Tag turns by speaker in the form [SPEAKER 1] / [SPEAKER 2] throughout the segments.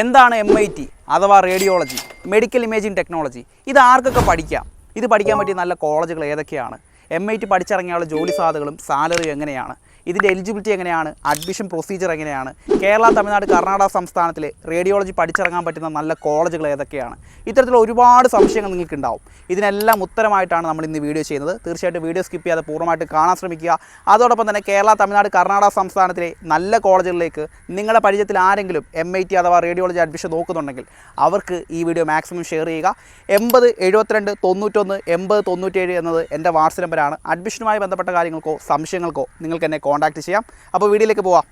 [SPEAKER 1] എന്താണ് M I T അഥവാ radiology medical imaging technology ഇത് ആർക്കൊക്കെ പഠിക്കാം? ഇത് പഠിക്കാൻ പറ്റിയ നല്ല കോളേജുകൾ ഏതൊക്കെയാണ്? എം ഐ ടി പഠിച്ചിറങ്ങിയുള്ള ജോലി സാധ്യതകളും സാലറിയും എങ്ങനെയാണ്? ഇതിന്റെ എലിജിബിലിറ്റി എങ്ങനെയാണ്? അഡ്മിഷൻ പ്രൊസീജിയർ എങ്ങനെയാണ്? കേരള തമിഴ്നാട് കർണാടക സംസ്ഥാനത്തിലെ റേഡിയോളജി പഠിച്ചിറങ്ങാൻ പറ്റുന്ന നല്ല കോളേജുകൾ ഏതൊക്കെയാണ്? ഇത്തരത്തിലുള്ള ഒരുപാട് സംശയങ്ങൾ നിങ്ങൾക്ക് ഉണ്ടാവും ഇതിനെല്ലാം ഉത്തരമായിട്ടാണ് നമ്മൾ ഇന്ന് വീഡിയോ ചെയ്യുന്നത്. തീർച്ചയായിട്ടും വീഡിയോ സ്കിപ്പ് ചെയ്യാതെ പൂർണമായിട്ട് കാണാൻ ശ്രമിക്കുക. അതോടൊപ്പം തന്നെ കേരള തമിഴ്നാട് കർണാടക സംസ്ഥാനത്തിലെ നല്ല കോളേജുകളിലേക്ക് നിങ്ങളുടെ പരിചയത്തിൽ ആരെങ്കിലും എം ഐ ടി അഥവാ റേഡിയോളജി അഡ്മിഷൻ നോക്കുന്നുണ്ടെങ്കിൽ അവർക്ക് ഈ വീഡിയോ മാക്സിമം ഷെയർ ചെയ്യുക. എൺപത് എഴുപത്തിരണ്ട് തൊണ്ണൂറ്റൊന്ന് എൺപത് തൊണ്ണൂറ്റേഴ് എന്നത് എന്റെ വാട്സ് നമ്പറാണ് അഡ്മിഷനുമായി ബന്ധപ്പെട്ട കാര്യങ്ങൾക്കോ സംശയങ്ങൾക്കോ നിങ്ങൾക്ക് എന്നെ കോൺടാക്ട് ചെയ്യാം. അപ്പോൾ വീഡിയോയിലേക്ക് പോവാം.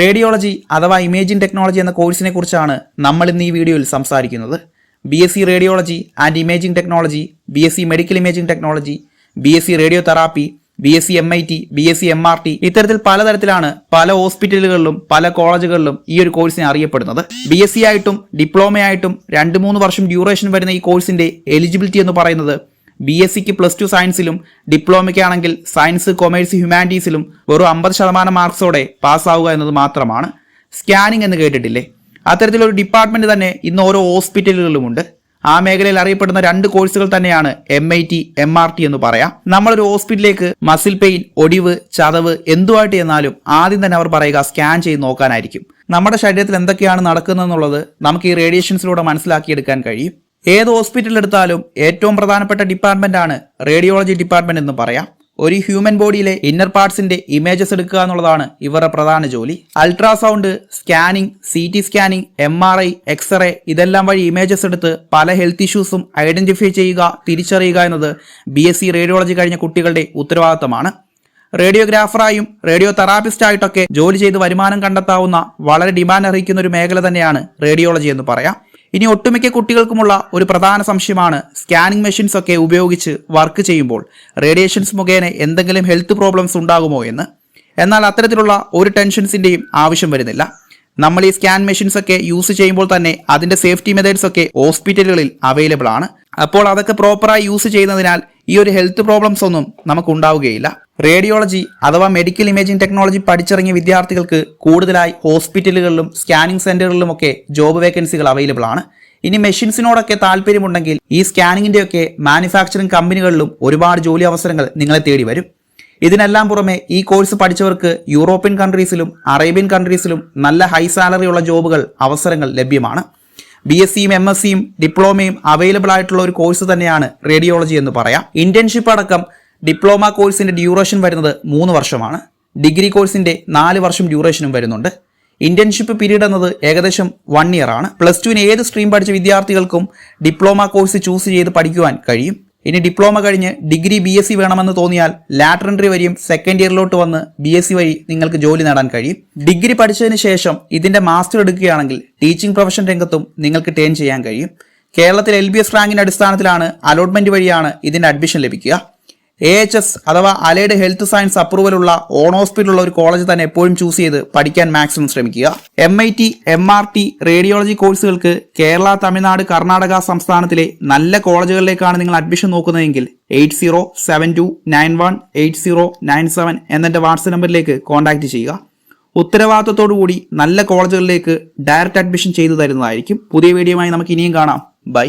[SPEAKER 1] റേഡിയോളജി അഥവാ ഇമേജിംഗ് ടെക്നോളജി എന്ന കോഴ്സിനെ കുറിച്ചാണ് നമ്മൾ ഇന്ന് ഈ വീഡിയോയിൽ സംസാരിക്കുന്നത്. B S C radiology and imaging technology B S C medical imaging technology B S C radiotherapy B S C M I T B S C M R T ഇത്തരത്തിൽ പലതരത്തിലാണ് പല ഹോസ്പിറ്റലുകളിലും പല കോളേജുകളിലും ഈ ഒരു കോഴ്സിനെ അറിയപ്പെടുന്നത്. ബി എസ് സി ആയിട്ടും ഡിപ്ലോമയായിട്ടും രണ്ട് മൂന്ന് വർഷം ഡ്യൂറേഷൻ വരുന്ന ഈ കോഴ്സിന്റെ എലിജിബിലിറ്റി എന്ന് പറയുന്നത് ബി എസ് സിക്ക് പ്ലസ് ടു സയൻസിലും ഡിപ്ലോമയ്ക്കാണെങ്കിൽ സയൻസ് കൊമേഴ്സ് ഹ്യൂമാനിറ്റീസിലും വെറും അമ്പത് ശതമാനം മാർക്സോടെ പാസ്സാവുക എന്നത് മാത്രമാണ് സ്കാനിംഗ് എന്ന് കേട്ടിട്ടില്ലേ? അത്തരത്തിലൊരു ഡിപ്പാർട്ട്മെന്റ് തന്നെ ഇന്ന് ഓരോ ഹോസ്പിറ്റലുകളിലുമുണ്ട് ആ മേഖലയിൽ അറിയപ്പെടുന്ന രണ്ട് കോഴ്സുകൾ തന്നെയാണ് M I T M R T എന്ന് പറയാം. നമ്മളൊരു ഹോസ്പിറ്റലിലേക്ക് മസിൽ പെയിൻ ഒടിവ് ചതവ് എന്തുമായിട്ട് ചെന്നാലും ആദ്യം തന്നെ അവർ പറയുക സ്കാൻ ചെയ്ത് നോക്കാനായിരിക്കും. നമ്മുടെ ശരീരത്തിൽ എന്തൊക്കെയാണ് നടക്കുന്നതെന്നുള്ളത് നമുക്ക് ഈ റേഡിയേഷൻസിലൂടെ മനസ്സിലാക്കിയെടുക്കാൻ കഴിയും. ഏത് ഹോസ്പിറ്റൽ എടുത്താലും ഏറ്റവും പ്രധാനപ്പെട്ട ഡിപ്പാർട്ട്മെന്റ് ആണ് റേഡിയോളജി ഡിപ്പാർട്ട്മെന്റ് എന്ന് പറയാം. ഒരു ഹ്യൂമൻ ബോഡിയിലെ ഇന്നർ പാർട്സിന്റെ ഇമേജസ് എടുക്കുക എന്നുള്ളതാണ് ഇവരുടെ പ്രധാന ജോലി. Ultrasound scanning C T scanning M R I X-ray ഇതെല്ലാം വഴി ഇമേജസ് എടുത്ത് പല ഹെൽത്ത് ഇഷ്യൂസും ഐഡന്റിഫൈ ചെയ്യുക തിരിച്ചറിയുക എന്നത് ബി എസ് സി റേഡിയോളജി കഴിഞ്ഞ കുട്ടികളുടെ ഉത്തരവാദിത്തമാണ്. റേഡിയോഗ്രാഫറായും റേഡിയോ തെറാപ്പിസ്റ്റായിട്ടൊക്കെ ജോലി ചെയ്ത് വരുമാനം കണ്ടെത്താവുന്ന വളരെ ഡിമാൻഡ് അറിയിക്കുന്ന ഒരു മേഖല തന്നെയാണ് റേഡിയോളജി എന്ന് പറയാം. ഇനി ഒട്ടുമിക്ക കുട്ടികൾക്കുമുള്ള ഒരു പ്രധാന സംശയമാണ് സ്കാനിംഗ് മെഷീൻസ് ഒക്കെ ഉപയോഗിച്ച് വർക്ക് ചെയ്യുമ്പോൾ റേഡിയേഷൻസ് മുഖേന എന്തെങ്കിലും ഹെൽത്ത് പ്രോബ്ലംസ് ഉണ്ടാകുമോ എന്ന്. എന്നാൽ അത്തരത്തിലുള്ള ഒരു ടെൻഷൻസിന്റെയും ആവശ്യം വരുന്നില്ല. നമ്മൾ ഈ സ്കാൻ മെഷീൻസ് ഒക്കെ യൂസ് ചെയ്യുമ്പോൾ തന്നെ അതിന്റെ സേഫ്റ്റി മെത്തേഡ്സ് ഒക്കെ ഹോസ്പിറ്റലുകളിൽ അവൈലബിൾ ആണ്. അപ്പോൾ അതൊക്കെ പ്രോപ്പറായി യൂസ് ചെയ്യുന്നതിനാൽ ഈ ഒരു ഹെൽത്ത് പ്രോബ്ലംസ് ഒന്നും നമുക്ക് ഉണ്ടാവുകയില്ല. റേഡിയോളജി അഥവാ മെഡിക്കൽ ഇമേജിംഗ് ടെക്നോളജി പഠിച്ചിറങ്ങിയ വിദ്യാർത്ഥികൾക്ക് കൂടുതലായി ഹോസ്പിറ്റലുകളിലും സ്കാനിംഗ് സെന്ററുകളിലുമൊക്കെ ജോബ് വേക്കൻസികൾ അവൈലബിൾ ആണ്. ഇനി മെഷീൻസിനോടൊക്കെ താല്പര്യമുണ്ടെങ്കിൽ ഈ സ്കാനിങ്ങിന്റെ ഒക്കെ മാനുഫാക്ചറിംഗ് കമ്പനികളിലും ഒരുപാട് ജോലി അവസരങ്ങൾ നിങ്ങളെ തേടി വരും. ഇതിനെല്ലാം പുറമെ ഈ കോഴ്സ് പഠിച്ചവർക്ക് യൂറോപ്യൻ കൺട്രീസിലും അറേബ്യൻ കൺട്രീസിലും നല്ല ഹൈ സാലറി ഉള്ള ജോബുകൾ അവസരങ്ങൾ ലഭ്യമാണ്. ബി എസ് സിയും എം എസ് സിയും ഡിപ്ലോമയും അവൈലബിൾ ആയിട്ടുള്ള ഒരു കോഴ്സ് തന്നെയാണ് റേഡിയോളജി എന്ന് പറയാം. ഇന്റേൺഷിപ്പ് അടക്കം ഡിപ്ലോമ കോഴ്സിന്റെ ഡ്യൂറേഷൻ വരുന്നത് മൂന്ന് വർഷമാണ്. ഡിഗ്രി കോഴ്സിന്റെ നാല് വർഷം ഡ്യൂറേഷനും വരുന്നുണ്ട്. ഇന്റേൺഷിപ്പ് പീരീഡ് എന്നത് ഏകദേശം വൺ ഇയർ ആണ്. പ്ലസ് ടുവിന് ഏത് സ്ട്രീം പഠിച്ച വിദ്യാർത്ഥികൾക്കും ഡിപ്ലോമ കോഴ്സ് ചൂസ് ചെയ്ത് പഠിക്കുവാൻ കഴിയും. ഇനി ഡിപ്ലോമ കഴിഞ്ഞ് ഡിഗ്രി ബി എസ് സി വേണമെന്ന് തോന്നിയാൽ ലാറ്റർ എൻട്രി വഴിയും സെക്കൻഡ് ഇയറിലോട്ട് വന്ന് ബി എസ് സി വഴി നിങ്ങൾക്ക് ജോലി നേടാൻ കഴിയും. ഡിഗ്രി പഠിച്ചതിന് ശേഷം ഇതിന്റെ മാസ്റ്റർ എടുക്കുകയാണെങ്കിൽ ടീച്ചിങ് പ്രൊഫഷൻ രംഗത്തും നിങ്ങൾക്ക് ടേൺ ചെയ്യാൻ കഴിയും. കേരളത്തിൽ എൽ ബി എസ് റാങ്കിന്റെ അടിസ്ഥാനത്തിലാണ് അലോട്ട്മെന്റ് വഴിയാണ് ഇതിന്റെ അഡ്മിഷൻ ലഭിക്കുക. എ എച്ച് എസ് അഥവാ അലൈഡ് ഹെൽത്ത് സയൻസ് അപ്രൂവലുള്ള ഓൺ ഹോസ്പിറ്റലുള്ള ഒരു കോളേജ് തന്നെ എപ്പോഴും ചൂസ് ചെയ്ത് പഠിക്കാൻ മാക്സിമം ശ്രമിക്കുക. M I T M R T radiology കോഴ്സുകൾക്ക് കേരള തമിഴ്നാട് കർണാടക സംസ്ഥാനത്തിലെ നല്ല കോളേജുകളിലേക്കാണ് നിങ്ങൾ അഡ്മിഷൻ നോക്കുന്നതെങ്കിൽ eight zero seven two nine one eight zero nine seven എന്നെ വാട്സപ്പ് നമ്പറിലേക്ക് കോൺടാക്ട് ചെയ്യുക. ഉത്തരവാദിത്തത്തോടു കൂടി നല്ല കോളേജുകളിലേക്ക് ഡയറക്റ്റ് അഡ്മിഷൻ ചെയ്തു തരുന്നതായിരിക്കും. പുതിയ വീഡിയോയുമായി നമുക്ക് ഇനിയും കാണാം. ബൈ